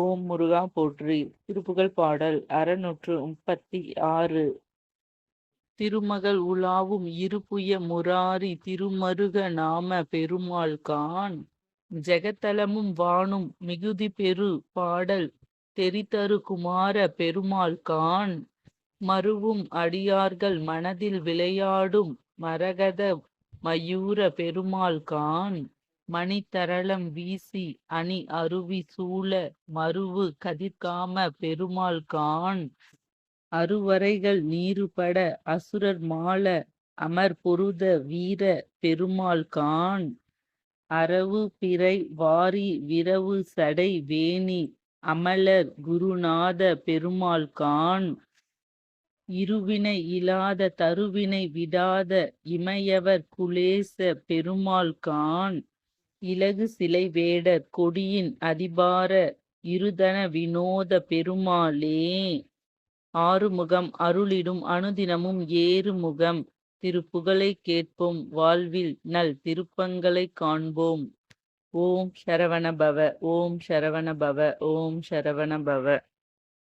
ஓம் முருகா போற்றி. திருப்புகழ் பாடல் அறநூற்று முப்பத்தி ஆறு திருமகள் உலாவும் இருபுய முராரி திருமருக நாம பெருமாள் கான். ஜெகத்தலமும் வானும் மிகுதி பெரு பாடல் தெரித்தரு குமார பெருமாள் கான். மருவும் அடியார்கள் மனதில் விளையாடும் மரகத மயூர பெருமாள் கான். மணித்தரளம் வீசி அணி அருவி சூழ மருவு கதிர்காம பெருமாள் கான் அருவரைகள் நீருபட அசுரர் மாள அமர் பொருத வீர பெருமாள் கான் அரவு பிறை வாரி விரவு சடை வேணி அமலர் குருநாத பெருமாள் கான் இருவினை இல்லாத தருவினை விடாத இமையவர் குலேச பெருமாள் கான் இலகு சிலை வேடர் கொடியின் அதிபார இருதன வினோத பெருமாளே. ஆறுமுகம் அருளிடும் அனுதினமும் ஏறுமுகம். திருப்புகழை கேட்போம் வாழ்வில் நல் திருப்பங்களை காண்போம். ஓம் சரவண பவ ஓம் சரவண பவ ஓம் சரவண பவ